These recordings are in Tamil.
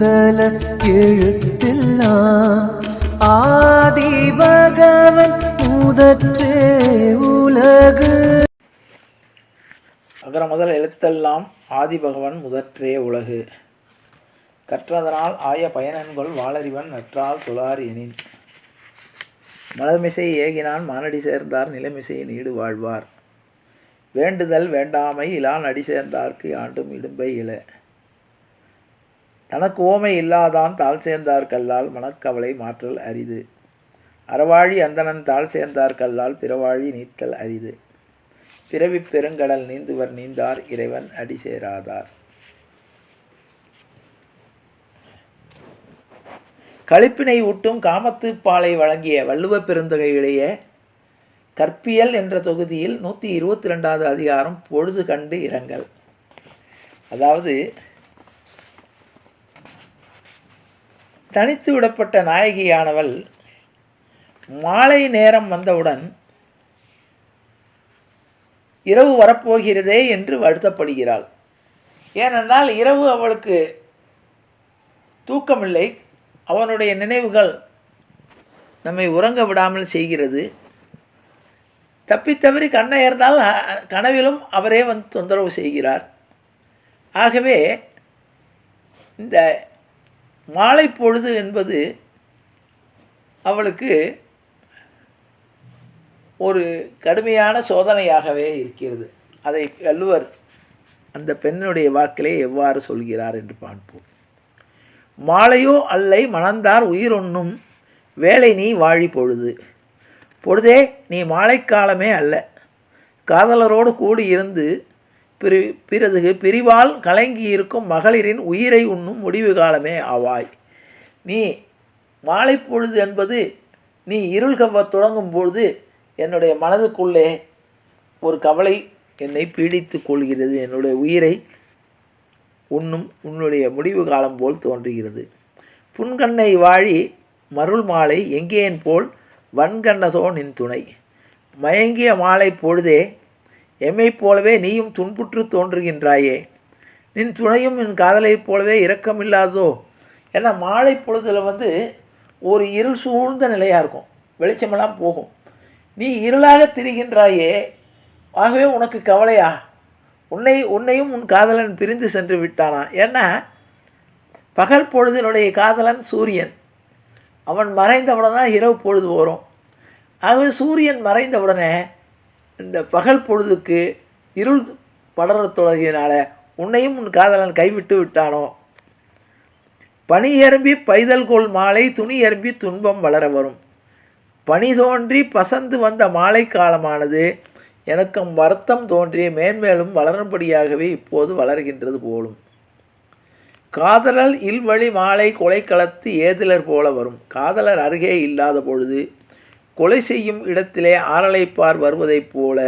முதல எழுத்தெல்லாம் ஆதி பகவன் முதற்றே உலகு. அகர முதல் எழுத்தெல்லாம் ஆதி பகவன் முதற்றே உலகு. கற்றதனால் ஆய பயனன்கொள் வாளறிவன் நற்றால் துளார் எனின். மலர்மிசை ஏகினான் மானடி சேர்ந்தார் நிலமிசை நீடு வாழ்வார். வேண்டுதல் வேண்டாமை இலான் அடி சேர்ந்தார்க்கு ஆண்டும் இடும்பை இல தனக்கு ஓமை இல்லாதான் தாழ் சேர்ந்தார் கல்லால் மனக்கவலை மாற்றல் அரிது. அறவாழி அந்தணன் தாழ் சேர்ந்தார் கல்லால் பிறவாழி நீத்தல் அரிது. பிறவி பெருங்கடல் நீந்துவர் நீந்தார் இறைவன் அடி சேராதார். கழிப்பினை ஊட்டும் காமத்துப்பாலை வழங்கிய வள்ளுவப் பெருந்தகையிலேயே கற்பியல் என்ற தொகுதியில் நூற்றி இருபத்தி ரெண்டாவது அதிகாரம் பொழுது கண்டு இரங்கல். அதாவது தனித்து விடப்பட்ட நாயகியானவள் மாலை நேரம் வந்தவுடன் இரவு வரப்போகிறதே என்று வருத்தப்படுகிறாள். ஏனென்றால் இரவு அவளுக்கு தூக்கமில்லை. அவனுடைய நினைவுகள் நம்மை உறங்க விடாமல் செய்கிறது. தப்பித்தவறி கண்ணை இருந்தால் கனவிலும் அவரே வந்து தொந்தரவு செய்கிறார். ஆகவே இந்த மாலை பொழுது என்பது அவளுக்கு ஒரு கடுமையான சோதனையாகவே இருக்கிறது. அதை கல்வர் அந்த பெண்ணுடைய வாக்கிலே எவ்வாறு சொல்கிறார் என்று பார்ப்போம். மாலையோ அல்லை மணந்தார் உயிரொன்னும் வேலை நீ வாழி பொழுது. பொழுதே நீ மாலைக்காலமே அல்ல. காதலரோடு கூடி இருந்து பிரி பிறகு பிரிவால் கலங்கி இருக்கும் மகளிரின் உயிரை உண்ணும் முடிவு காலமே ஆவாய். நீ மாலை பொழுது என்பது நீ இருள் கவ தொடங்கும் பொழுது என்னுடைய மனதுக்குள்ளே ஒரு கவலை என்னை பீடித்து கொள்கிறது. என்னுடைய உயிரை உண்ணும் உன்னுடைய முடிவு காலம் போல் தோன்றுகிறது. புன்கண்ணை வாழி மருள் மாலை எங்கேன் போல் வன்கண்ணதோ நின் துணை. மயங்கிய மாலை பொழுதே எம்மைப் போலவே நீயும் துன்புற்று தோன்றுகின்றாயே. நின் துணையும் என் காதலைப் போலவே இரக்கமில்லாதோ? ஏன்னா மாலை பொழுதில் வந்து ஒரு இருள் சூழ்ந்த நிலையாக இருக்கும். வெளிச்சமெல்லாம் போகும். நீ இருளாக திரிகின்றாயே. ஆகவே உனக்கு கவலையா? உன்னை உன்னையும் உன் காதலன் பிரிந்து சென்று விட்டானா? ஏன்னா பகல் பொழுதினுடைய காதலன் சூரியன். அவன் மறைந்தவுடன் தான் இரவு பொழுது வரும். ஆகவே சூரியன் மறைந்தவுடனே இந்த பகல் பொழுதுக்கு இருள் படரத் தொடங்கினால உன்னையும் உன் காதலன் கைவிட்டு விட்டானோ? பனி எறும்பி பைதல்கோள் மாலை துணி எறும்பி துன்பம் வளர வரும். பனி தோன்றி பசந்து வந்த மாலை காலமானது எனக்கும் வருத்தம் தோன்றி மேன்மேலும் வளரும்படியாகவே இப்போது வளர்கின்றது போலும். காதலர் இல்வழி மாலை கொலை களத்து ஏதிலர் போல வரும். காதலர் அருகே இல்லாத பொழுது கொலை செய்யும் இடத்திலே ஆரலைப்பார் வருவதைப் போல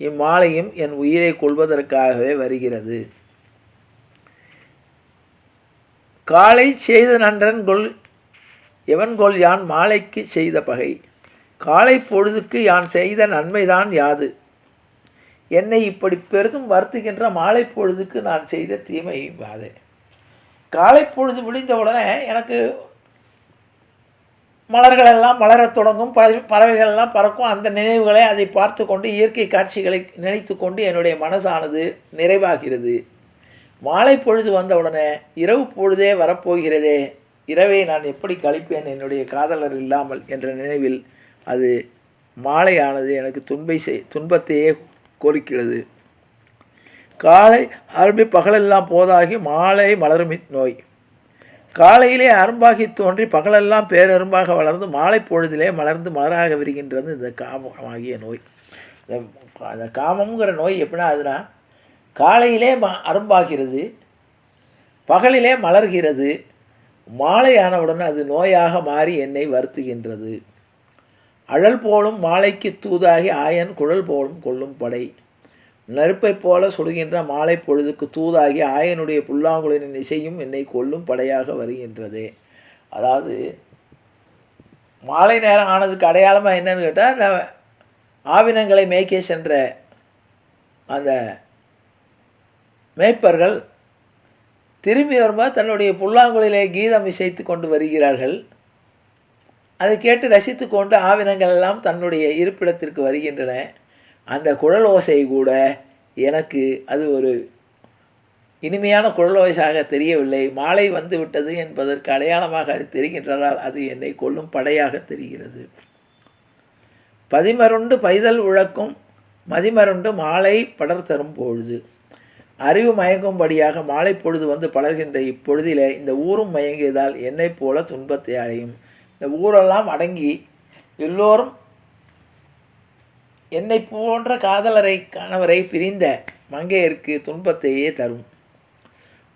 இம்மாலையும் என் உயிரை கொள்வதற்காகவே வருகிறது. காலை செய்த நன்றன் கொள் எவன்கொள் யான் மாலைக்கு செய்த பகை? காலை பொழுதுக்கு யான் செய்த நன்மைதான் யாது? என்னை இப்படி பெரிதும் வருத்துகின்ற மாலை பொழுதுக்கு நான் செய்த தீமை யாதே? காலை பொழுது விடிந்த எனக்கு மலர்கள் எல்லாம் மலரத் தொடங்கும் பறவை பறவைகள் எல்லாம் பறக்கும். அந்த நினைவுகளை அதை பார்த்து கொண்டு இயற்கை காட்சிகளை நினைத்து கொண்டு என்னுடைய மனசானது நிறைவாகிறது. மாலை பொழுது வந்தவுடனே இரவு பொழுதே வரப்போகிறதே இரவை நான் எப்படி கழிப்பேன் என்னுடைய காதலர் இல்லாமல் என்ற நினைவில் அது மாலையானது எனக்கு துன்பை செய் துன்பத்தையே கோரிக்கிறது காலை அரும்பி பகலெல்லாம் போதாகி மாலை மலருமி நோய் காலையிலே அரும்பாகி தோன்றி பகலெல்லாம் பேரரும்பாக வளர்ந்து மாலை பொழுதிலே மலர்ந்து மலராக விரிகின்றது இந்த காமமாகிய நோய். அந்த காமங்கிற நோய் எப்படின்னா அதுனா காலையிலே ம அரும்பாகிறது பகலிலே மலர்கிறது மாலையானவுடன் அது நோயாக மாறி என்னை வருத்துகின்றது. அழல் போலும் மாலைக்கு தூதாகி ஆயன் குழல் போலும் கொள்ளும் படை. நெருப்பைப் போல சுடுகின்ற மாலை பொழுதுக்கு தூதாகி ஆயனுடைய புல்லாங்குழலின் இசையும் என்னை கொல்லும் படையாக வருகின்றது. அதாவது மாலை நேரம் ஆனதுக்கு அடையாளமாக என்னன்னு கேட்டால் இந்த ஆவினங்களை மேய்க்க சென்ற அந்த மேய்ப்பர்கள் திரும்பி வரும்போது தன்னுடைய புல்லாங்குழலிலே கீதம் இசைத்து கொண்டு வருகிறார்கள். அதை கேட்டு ரசித்து கொண்டு ஆவினங்கள் எல்லாம் தன்னுடைய இருப்பிடத்திற்கு வருகின்றன. அந்த குழல் ஓசை கூட எனக்கு அது ஒரு இனிமையான குழல் ஓசையாக தெரியவில்லை. மாலை வந்து விட்டது என்பதற்கு அடையாளமாக அது தெரிகின்றதால் அது என்னை கொல்லும் படையாக தெரிகிறது. பதிமருண்டு பைதல் உழக்கும் மதிமருண்டு மாலை படர் தரும் பொழுது. அறிவு மயங்கும்படியாக மாலை பொழுது வந்து படர்கின்ற இப்பொழுதிலே இந்த ஊரும் மயங்கியதால் என்னைப் போல துன்பத்தை அடையும். இந்த ஊரெல்லாம் அடங்கி எல்லோரும் என்னை போன்ற காதலரை கணவரை பிரிந்த மங்கையருக்கு துன்பத்தையே தரும்.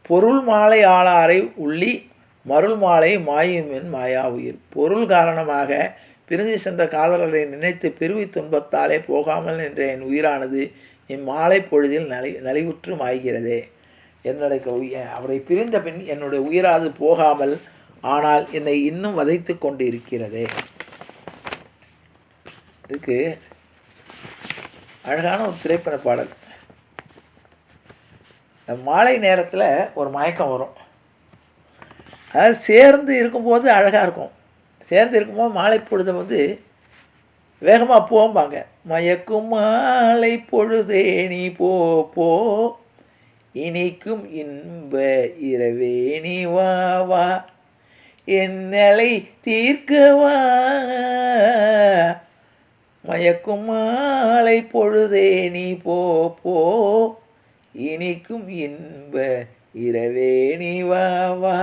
பொருள் மாலை ஆளாரை உள்ளி மருள் மாலை மாயுமென் மாயா உயிர். பொருள் காரணமாக பிரிந்து சென்ற காதலரை நினைத்து பிரிவி துன்பத்தாலே போகாமல் நின்ற என் உயிரானது இம்மாலை பொழுதில் நலி நலிவுற்று மாய்கிறதே. என்னுடைய உய- அவரை பிரிந்த பின் என்னுடைய உயிராது போகாமல் ஆனால் என்னை இன்னும் வதைத்து கொண்டு இருக்கிறதே இதுக்கு அழகான ஒரு திரைப்பட பாடல். மாலை நேரத்தில் ஒரு மயக்கம் வரும். அதாவது சேர்ந்து இருக்கும்போது அழகாக இருக்கும். சேர்ந்து இருக்கும்போது மாலை பொழுது வந்து வேகமாக போம்பாங்க. மயக்கும் மாலை பொழுதே நீ போ போ. இனிக்கும் இன்ப இரவே நீ வா வா. என்னலை தீர்க்கவா மயக்கும் மாலை பொழுதே நீ போ போ. இனிக்கும் இன்ப இரவே நீ வா வா.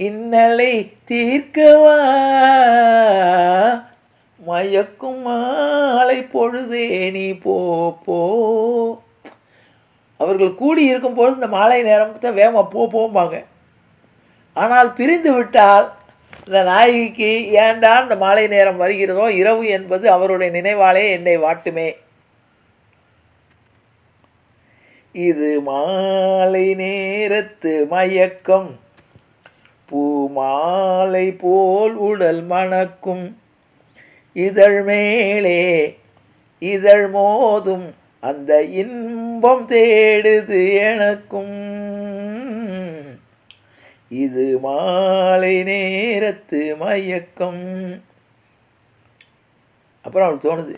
இன்னலை தீர்க்கவா மயக்கும் மாலை பொழுதே நீ போ போ. அவர்கள் கூடி இருக்கும்போது இந்த மாலை நேரத்தை வேகமாக போ போம்பாங்க. ஆனால் பிரிந்து விட்டால் இந்த நாயகிக்கு ஏன்டா இந்த மாலை நேரம் வருகிறதோ? இரவு என்பது அவருடைய நினைவாலே என்னை வாட்டுமே. இது மாலை நேரத்து மயக்கம். பூ மாலை போல் உடல் மணக்கும். இதழ் மேலே இதழ் மோதும். அந்த இன்பம் தேடுது எனக்கும். இது மாலை நேரத்து மயக்கம். அப்புறம் அவளுக்கு தோணுது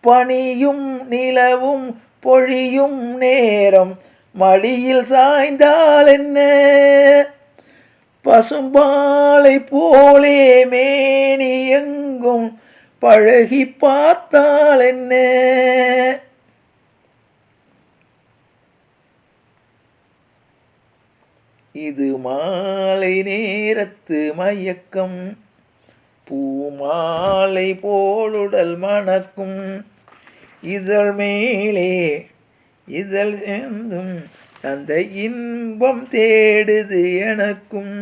பனியும் நிலவும் பொழியும் நேரம் மடியில் சாய்ந்தால் என்ன? பசும்பாலை போலே மேனி எங்கும் பழகி பார்த்தால் என்ன? இது மாலை நேரத்து மயக்கம். பூமாலை போலுடல் மணக்கும். இதழ் மேலே இதழ் சேர்ந்தும் அந்த இன்பம் தேடுது எனக்கும்.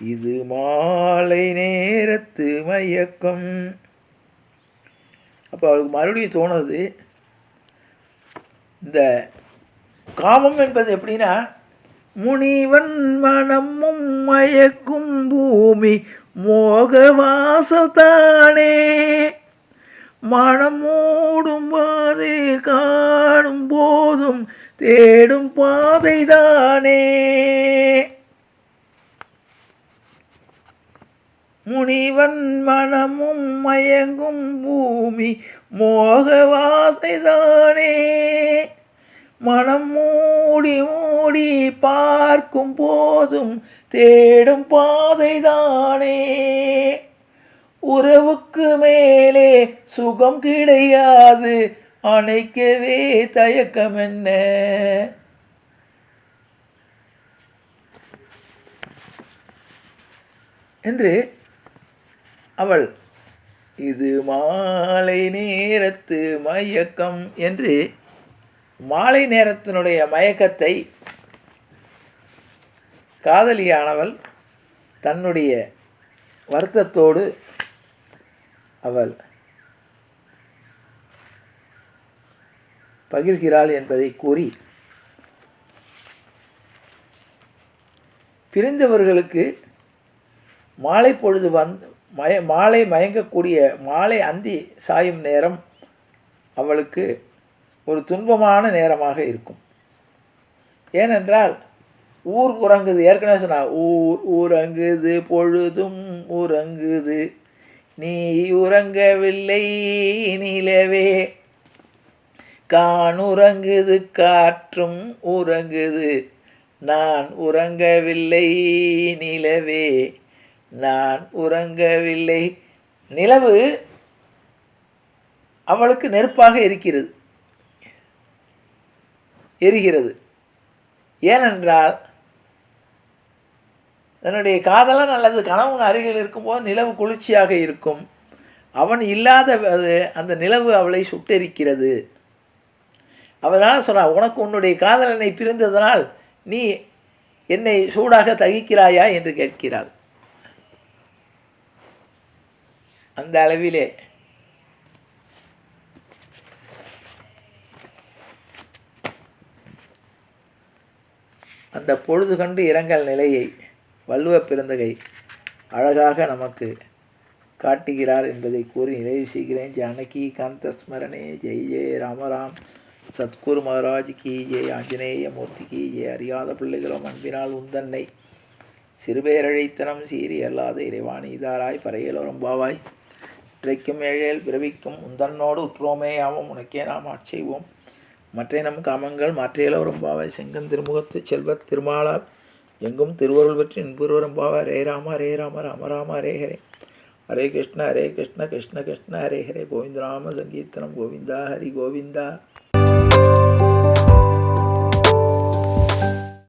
இது மாலை நேரத்து மயக்கம். அப்போ அவளுக்கு மறுபடியும் தோணுது இந்த காமம் என்பது எப்படின்னா முனிவன் மனமும் மயக்கும் பூமி மோகவாசத்தானே. மனமூடும் மனம் பாதை காணும் போதும் தேடும் பாதைதானே. முனிவன் மனமும் மயங்கும் பூமி மோகவாசைதானே. மனம் மூடி மூடி பார்க்கும் போதும் தேடும் பாதைதானே. உறவுக்கு மேலே சுகம் கிடையாது அணைக்கவே தயக்கம் என்ன? என்று அவள் இது மாலை நேரத்து மயக்கம் என்று மாலை நேரத்தினுடைய மயக்கத்தை காதலியானவள் தன்னுடைய வருத்தத்தோடு அவள் பகிர்கிறாள் என்பதை கூறி பிரிந்தவர்களுக்கு மாலை பொழுது வந்து மய மாலை மயங்கக்கூடிய மாலை அந்தி சாயும் நேரம் அவளுக்கு ஒரு துன்பமான நேரமாக இருக்கும். ஏனென்றால் ஊர் உறங்குது. ஏற்கனவே சொன்னா ஊர் உறங்குது பொழுதும் உறங்குது. நீ உறங்கவில்லை நிலவே கான் உறங்குது காற்றும் உறங்குது. நான் உறங்கவில்லை நிலவே நான் உறங்கவில்லை. நிலவு அவளுக்கு நெருப்பாக இருக்கிறது. எரிகிறது. ஏனென்றால் தன்னுடைய காதலன் அல்லது கணவன் அருகில் இருக்கும்போது நிலவு குளிர்ச்சியாக இருக்கும். அவன் இல்லாத அது அந்த நிலவு அவளை சுட்டெரிக்கிறது. அவனால் சொல்கிறான் உனக்கு உன்னுடைய காதலனை பிரிந்ததனால் நீ என்னை சூடாக தகிக்கிறாயா? என்று கேட்கிறாள். அந்த அளவிலே அந்த பொழுது கண்டு இரங்கல் நிலையை வள்ளுவ பிறந்தகை அழகாக நமக்கு காட்டுகிறார் என்பதை கூறி நிறைவு செய்கிறேன். ஜானகி காந்த ஸ்மரணே ஜெய் ஜெய ராமராம். சத்குரு மகாராஜ் கி ஜெய். ஆஞ்சநேய மூர்த்தி கி ஜெய். அறியாத பிள்ளைகளும் அன்பினால் உந்தன்னை சிறுபேரழைத்தனம் சீறி அல்லாத இறைவாணி இதாராய் பறையலோரம் பாவாய். இன்றைக்கும் ஏழேல் பிறவிக்கும் உந்தன்னோடு உற்றோமே ஆவோம் உனக்கே நாம் ஆட்செய்வோம் மற்ற நம் காமங்கள் மாற்றியலவரும் பாவாய் செங்கன் திருமுகத்து செல்வத் திருமாலால் எங்கும் திருவருள் பற்றி இன்புருவரும் பாவா. ரே ராமா ரே ராம ராம ராம ஹரே ஹரே. ஹரே கிருஷ்ண ஹரே கிருஷ்ண கிருஷ்ண கிருஷ்ண ஹரே ஹரே. கோவிந்த ராம சங்கீர்த்தனம் கோவிந்தா ஹரி கோவிந்தா.